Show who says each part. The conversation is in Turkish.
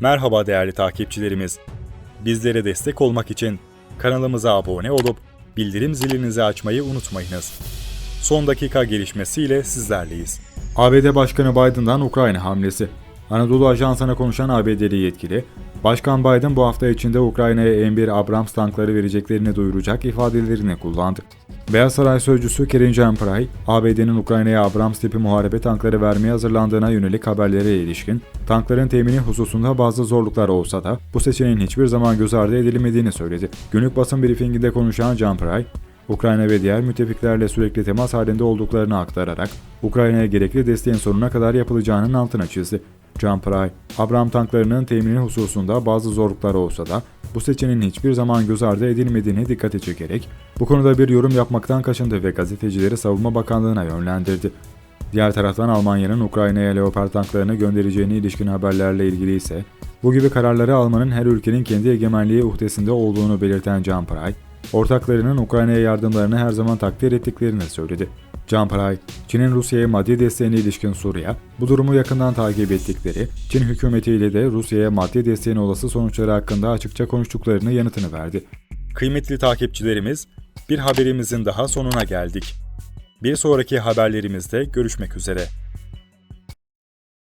Speaker 1: Merhaba değerli takipçilerimiz. Bizlere destek olmak için kanalımıza abone olup bildirim zilinizi açmayı unutmayınız. Son dakika gelişmesiyle sizlerleyiz. ABD Başkanı Biden'dan Ukrayna hamlesi. Anadolu Ajansı'na konuşan ABD'li yetkili, Başkan Biden bu hafta içinde Ukrayna'ya M1 Abrams tankları vereceklerini duyuracak ifadelerini kullandı. Beyaz Saray sözcüsü Karine Jean-Pierre, ABD'nin Ukrayna'ya Abrams tipi muharebe tankları vermeye hazırlandığına yönelik haberlere ilişkin, tankların temini hususunda bazı zorluklar olsa da bu seçeneğin hiçbir zaman göz ardı edilmediğini söyledi. Günlük basın briefinginde konuşan Jean-Pierre, Ukrayna ve diğer müttefiklerle sürekli temas halinde olduklarını aktararak, Ukrayna'ya gerekli desteğin sonuna kadar yapılacağının altına çizdi. Jean-Pierre, Abram tanklarının temini hususunda bazı zorluklar olsa da bu seçeneğin hiçbir zaman göz ardı edilmediğini dikkate çekerek bu konuda bir yorum yapmaktan kaçındı ve gazetecileri Savunma Bakanlığı'na yönlendirdi. Diğer taraftan Almanya'nın Ukrayna'ya Leopard tanklarını göndereceğine ilişkin haberlerle ilgili ise bu gibi kararları almanın her ülkenin kendi egemenliği uhdesinde olduğunu belirten Jean-Pierre, ortaklarının Ukrayna'ya yardımlarını her zaman takdir ettiklerini söyledi. Jean-Pierre, Çin'in Rusya'ya maddi desteğine ilişkin soruya, bu durumu yakından takip ettikleri, Çin hükümetiyle de Rusya'ya maddi desteğin olası sonuçları hakkında açıkça konuştuklarını yanıtını verdi. Kıymetli takipçilerimiz, bir haberimizin daha sonuna geldik. Bir sonraki haberlerimizde görüşmek üzere.